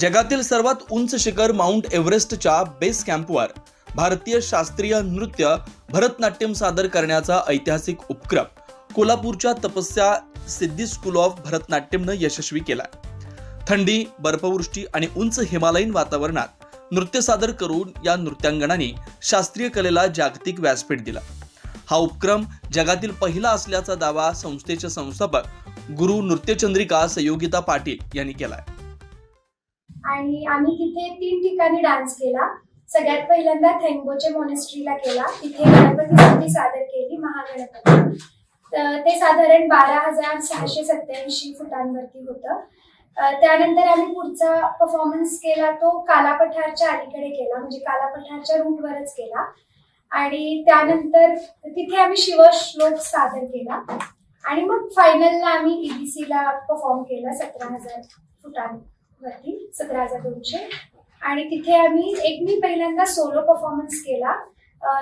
जगातील सर्वात उंच शिखर माउंट एव्हरेस्टच्या बेस कॅम्पवर भारतीय शास्त्रीय नृत्य भरतनाट्यम सादर करण्याचा ऐतिहासिक उपक्रम. कोल्हापूरच्या तपस्या सिद्धी स्कूल ऑफ भरतनाट्यमनं यशस्वी केला थंडी बर्फवृष्टी आणि उंच हिमालयीन वातावरणात नृत्य सादर करून या नृत्यांगणांनी शास्त्रीय कलेला जागतिक व्यासपीठ दिला. हा उपक्रम जगातील पहिला असल्याचा दावा संस्थेचे संस्थापक गुरु नृत्यचंद्रिका संयोगिता पाटील यांनी केला आहे आणि आम्ही तिथे तीन ठिकाणी डान्स केला. सगळ्यात पहिल्यांदा थेंगोचे मॉनेस्ट्रीला केला. तिथे गणपती सादर केली महागणपती. तर ते साधारण बारा हजार सहाशे सत्याऐंशी फुटांवरती होतं. त्यानंतर आम्ही पुढचा परफॉर्मन्स केला. तो कालापठारच्या अलीकडे केला. म्हणजे कालापठारच्या रूटवरच केला. आणि त्यानंतर तिथे आम्ही शिवश्लोक सादर केला. आणि मग फायनलला आम्ही ईबीसीला परफॉर्म केला सतरा हजार फुटांवर वरती सतरा हजार दोनशे आणि तिथे आम्ही एक मी पहिल्यांदा सोलो परफॉर्मन्स केला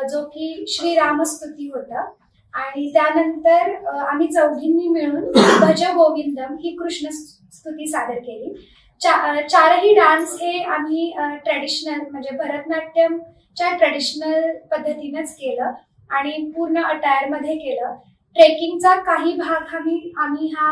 जो की श्रीरामस्तुती होता. आणि त्यानंतर आम्ही चौघींनी मिळून भज गोविंदम ही कृष्ण स्तुती सादर केली. चा चारही डान्स हे आम्ही ट्रेडिशनल म्हणजे भरतनाट्यमच्या ट्रेडिशनल पद्धतीनंच केलं आणि पूर्ण अटायरमध्ये केलं. ट्रेकिंगचा काही भाग आम्ही आम्ही हा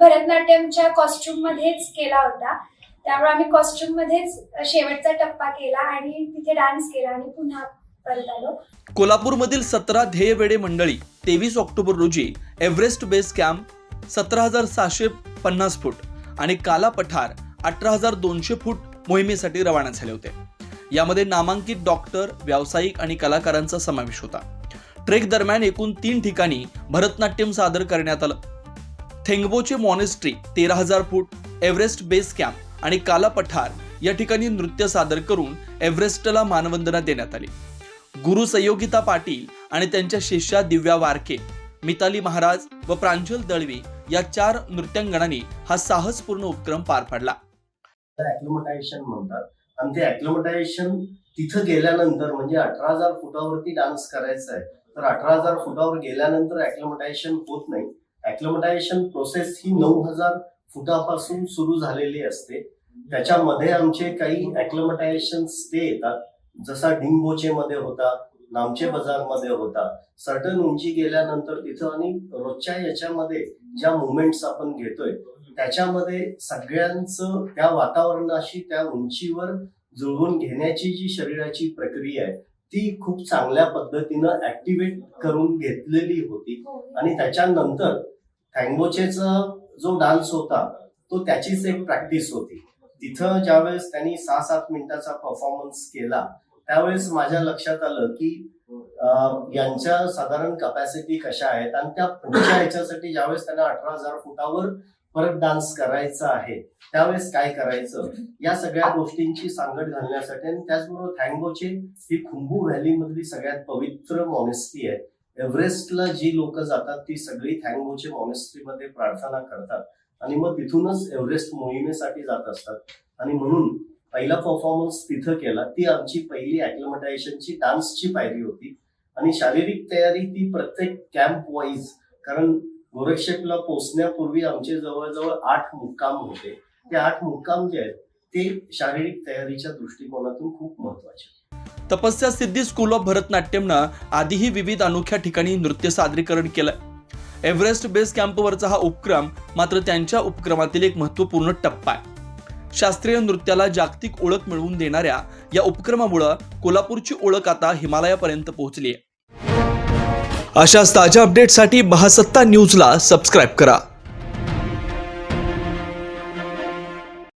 भरतनाट्यमच्या कॉस्ट्युम मध्येच केला होता. त्यामुळे आम्ही कॉस्ट्युम मध्येच शेवटचा टप्पा केला आणि तिथे डान्स केला आणि पुन्हा परत आलो. कोल्हापूरमधील सतरा ध्येयवेडे मंडळी तेवीस ऑक्टोबर रोजी एव्हरेस्ट बेस कॅम्प सतरा हजार सहाशे पन्नास फूट आणि काला पठार अठरा हजार दोनशे फूट मोहिमेसाठी रवाना झाले होते. यामध्ये नामांकित डॉक्टर व्यावसायिक आणि कलाकारांचा समावेश होता. ट्रेक दरम्यान एकूण तीन ठिकाणी भरतनाट्यम सादर करण्यात आलं. थेंगबोचे मॉनेस्ट्री तेरा हजार फूट एव्हरेस्ट बेस कॅम्प आणि काला पठार या ठिकाणी नृत्य सादर करून एव्हरेस्टला मानवंदना देण्यात आली. गुरु संयोगिता पाटील आणि त्यांच्या शिष्या दिव्या वारके मिताली महाराज व प्रांजल दळवी या चार नृत्यांगणांनी हा साहसपूर्ण उपक्रम पार पाडला. म्हणतात. आणि ते तिथं गेल्यानंतर म्हणजे अठरा हजार फुटावरती डान्स करायचा आहे तर अठरा हजार फुटावर गेल्यानंतर ऍक्लोमटायझेशन होत नाही. ऍक्लोमटायझेशन प्रोसेस ही नऊ हजार फुटापासून सुरू झालेली असते. त्याच्यामध्ये आमचे काही ऍक्लोमटायझेशन स्टे येतात. जसा डिंगबोचे मध्ये होता नामचे बाजारमध्ये होता सर्टन उंची गेल्यानंतर तिथं आणि रोजच्या याच्यामध्ये ज्या मुवमेंट्स आपण घेतोय त्याच्यामध्ये सगळ्यांचं त्या वातावरणाशी त्या उंचीवर जुळवून घेण्याची जी शरीराची प्रक्रिया आहे ती खूप चांगल्या पद्धतीनं ऍक्टिव्हेट करून घेतलेली होती. आणि त्याच्यानंतर थँगोचेचा जो डान्स होता तो त्याचीच एक प्रॅक्टिस होती. तिथं ज्यावेळेस त्यांनी सहा सात मिनिटाचा परफॉर्मन्स केला त्यावेळेस माझ्या लक्षात आलं की यांच्या साधारण कपॅसिटी कशा आहेत आणि त्या पुढच्या ह्याच्यासाठी ज्यावेळेस त्यांना अठरा हजार फुटावर परत डान्स करायचा आहे त्यावेळेस काय करायचं? या सगळ्या गोष्टींची सांगड घालण्यासाठी आणि त्याचबरोबर थँगोचे ही खुंबू व्हॅली मधली सगळ्यात पवित्र मॉनेस्टी आहे. एव्हरेस्टला जी लोक जातात ती सगळी थँगोचे मॉनेस्ट्रीमध्ये प्रार्थना करतात. आणि मग तिथूनच एव्हरेस्ट मोहिमेसाठी जात असतात. आणि म्हणून पहिला परफॉर्मन्स तिथं केला. ती आमची पहिली अॅक्लमटायझेशनची डान्सची पायरी होती. आणि शारीरिक तयारी ती प्रत्येक कॅम्प वाईज कारण गोरक्षेपला पोचण्यापूर्वी आमचे जवळजवळ आठ मुक्काम होते. ते आठ मुक्काम जे आहेत ते शारीरिक तयारीच्या दृष्टिकोनातून खूप महत्त्वाचे. तपस्या सिद्धी स्कूल ऑफ भरतनाट्यमनं आधीही विविध अनोख्या ठिकाणी नृत्य सादरीकरण केलं. एव्हरेस्ट बेस कॅम्पवरचा हा उपक्रम मात्र त्यांच्या उपक्रमातील एक महत्त्वपूर्ण टप्पा आहे. शास्त्रीय नृत्याला जागतिक ओळख मिळवून देणाऱ्या या उपक्रमामुळं कोल्हापूरची ओळख आता हिमालयापर्यंत पोहोचली आहे. अशाच ताज्या अपडेटसाठी महासत्ता न्यूजला सबस्क्राईब करा.